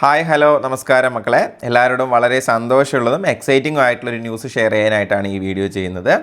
Hi hello നമസ്കാരം മക്കളെ. എല്ലാവരോടും വളരെ സന്തോഷമുള്ളതും എക്സൈറ്റിംഗും ആയിട്ടുള്ളൊരു ന്യൂസ് ഷെയർ ചെയ്യാനായിട്ടാണ് ഈ വീഡിയോ ചെയ്യുന്നത്.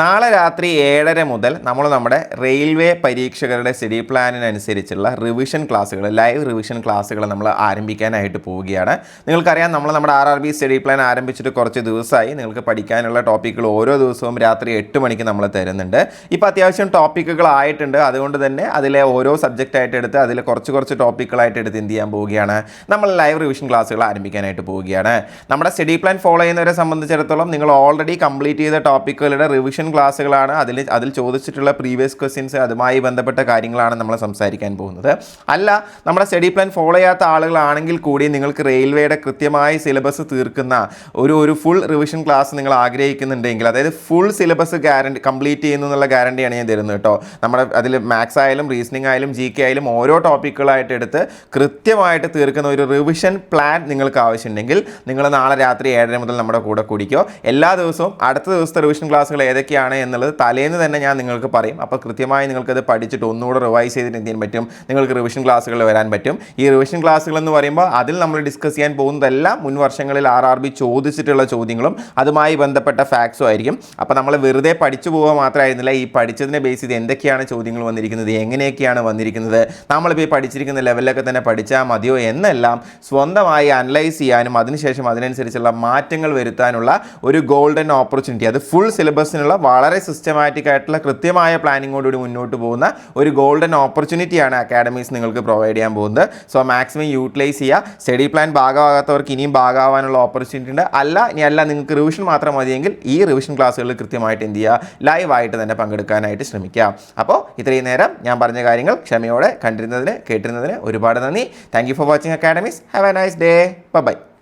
നാളെ രാത്രി ഏഴര മുതൽ നമ്മൾ നമ്മുടെ റെയിൽവേ പരീക്ഷകരുടെ സ്റ്റഡി പ്ലാനിനനുസരിച്ചുള്ള റിവിഷൻ ക്ലാസ്സുകൾ ലൈവ് റിവിഷൻ ക്ലാസ്സുകൾ നമ്മൾ ആരംഭിക്കാനായിട്ട് പോവുകയാണ്. നിങ്ങൾക്കറിയാം നമ്മൾ നമ്മുടെ R R B study plan ആരംഭിച്ചിട്ട് കുറച്ച് ദിവസമായി. നിങ്ങൾക്ക് പഠിക്കാനുള്ള ടോപ്പിക്കുകൾ ഓരോ ദിവസവും രാത്രി എട്ട് മണിക്ക് നമ്മൾ തരുന്നുണ്ട്. ഇപ്പോൾ അത്യാവശ്യം ടോപ്പിക്കുകളായിട്ടുണ്ട് അതുകൊണ്ട് തന്നെ അതിലെ ഓരോ സബ്ജക്റ്റായിട്ട് എടുത്ത് അതിൽ കുറച്ച് കുറച്ച് ടോപ്പിക്കുകളായിട്ട് എടുത്ത് എന്ത് ചെയ്യാൻ പോവുകയാണ്? നമ്മൾ ലൈവ് റിവിഷൻ ക്ലാസ്സുകൾ ആരംഭിക്കാനായിട്ട് പോവുകയാണ്. നമ്മുടെ സ്റ്റഡി പ്ലാൻ ഫോളോ ചെയ്യുന്നവരെ സംബന്ധിച്ചിടത്തോളം നിങ്ങൾ ഓൾറെഡി കംപ്ലീറ്റ് ചെയ്ത ടോപ്പിക്കുകളുടെ റിവിഷൻ ക്ലാസ്സുകളാണ് അതിൽ അതിൽ ചോദിച്ചിട്ടുള്ള പ്രീവിയസ് ക്വസ്റ്റ്യൻസ് അതുമായി ബന്ധപ്പെട്ട കാര്യങ്ങളാണ് നമ്മൾ സംസാരിക്കാൻ പോകുന്നത്. അല്ല നമ്മുടെ സ്റ്റഡി പ്ലാൻ ഫോളോ ചെയ്യാത്ത ആളുകളാണെങ്കിൽ കൂടി നിങ്ങൾക്ക് റെയിൽവേയുടെ കൃത്യമായി സിലബസ് തീർക്കുന്ന ഒരു ഒരു ഫുൾ റിവിഷൻ ക്ലാസ് നിങ്ങൾ ആഗ്രഹിക്കുന്നുണ്ടെങ്കിൽ അതായത് ഫുൾ സിലബസ് ഗ്യാരണ്ടി കംപ്ലീറ്റ് ചെയ്യുന്നു എന്നുള്ള ഗ്യാരണ്ടിയാണ് ഞാൻ തരുന്നത് കേട്ടോ. നമ്മുടെ അതിൽ മാത്സ് ആയാലും റീസണിങ് ആയാലും ജി കെ ആയാലും ഓരോ ടോപ്പിക്കുകളായിട്ട് എടുത്ത് കൃത്യമായിട്ട് തീർക്കുന്ന ഒരു റിവിഷൻ പ്ലാൻ നിങ്ങൾക്ക് ആവശ്യമുണ്ടെങ്കിൽ നിങ്ങൾ നാളെ രാത്രി ഏഴര മുതൽ നമ്മുടെ കൂടെ കൂടിക്കോ. എല്ലാ ദിവസവും അടുത്ത ദിവസത്തെ റിവിഷൻ ക്ലാസ്സുകൾ ഏതൊക്കെയാണ് എന്നുള്ളത് തലേന്ന് തന്നെ ഞാൻ നിങ്ങൾക്ക് പറയും. അപ്പോൾ കൃത്യമായി നിങ്ങൾക്കത് പഠിച്ചിട്ട് ഒന്നുകൂടെ റിവൈസ് ചെയ്തിട്ട് എന്ത് ചെയ്യാൻ പറ്റും? നിങ്ങൾക്ക് റിവിഷൻ ക്ലാസ്സുകൾ വരാൻ പറ്റും. ഈ റിവിഷൻ ക്ലാസ്സുകൾ എന്ന് പറയുമ്പോൾ അതിൽ നമ്മൾ ഡിസ്കസ് ചെയ്യാൻ പോകുന്നതെല്ലാം മുൻ വർഷങ്ങളിൽ ആർ ആർ ബി ചോദിച്ചിട്ടുള്ള ചോദ്യങ്ങളും അതുമായി ബന്ധപ്പെട്ട ഫാക്ട്സും ആയിരിക്കും. അപ്പോൾ നമ്മൾ വെറുതെ പഠിച്ചു പോവുക മാത്രമായിരുന്നില്ല. ഈ പഠിച്ചതിനെ ബേസ് ചെയ്ത് എന്തൊക്കെയാണ് ചോദ്യങ്ങൾ വന്നിരിക്കുന്നത്? എങ്ങനെയൊക്കെയാണ് വന്നിരിക്കുന്നത്? നമ്മളിപ്പോൾ ഈ പഠിച്ചിരിക്കുന്ന ലെവലിലൊക്കെ തന്നെ പഠിച്ചാൽ മതിയോ എന്നെല്ലാം. സ്വന്തമായി അനലൈസ് ചെയ്യാനും അതിനുശേഷം അതിനനുസരിച്ചുള്ള മാറ്റങ്ങൾ വരുത്താനുള്ള ഒരു ഗോൾഡൻ ഓപ്പർച്യൂണിറ്റി അത് ഫുൾ സിലബസിനുള്ള വളരെ സിസ്റ്റമാറ്റിക് ആയിട്ടുള്ള കൃത്യമായ പ്ലാനിങ്ങോടുകൂടി മുന്നോട്ട് പോകുന്ന ഒരു ഗോൾഡൻ ഓപ്പർച്യൂണിറ്റിയാണ് അക്കാഡമീസ് നിങ്ങൾക്ക് പ്രൊവൈഡ് ചെയ്യാൻ പോകുന്നത്. സോ മാക്സിമം യൂട്ടിലൈസ് ചെയ്യുക. സ്റ്റഡി പ്ലാൻ ഭാഗമാകാത്തവർക്ക് ഇനിയും ഭാഗമാവാനുള്ള ഓപ്പർച്യൂണിറ്റി ഉണ്ട്. അല്ല ഇനി അല്ല നിങ്ങൾക്ക് റിവിഷൻ മാത്രം മതിയെങ്കിൽ ഈ റിവിഷൻ ക്ലാസ്സുകളിൽ കൃത്യമായിട്ട് എന്ത് ചെയ്യുക? ലൈവായിട്ട് തന്നെ പങ്കെടുക്കാനായിട്ട് ശ്രമിക്കുക. അപ്പോൾ ഇത്രയും നേരം ഞാൻ പറഞ്ഞ കാര്യങ്ങൾ ക്ഷമയോടെ കണ്ടിരുന്നതിന് കേട്ടിരുന്നതിന് ഒരുപാട് നന്ദി. Thank for watching academies Have a nice day. Bye bye.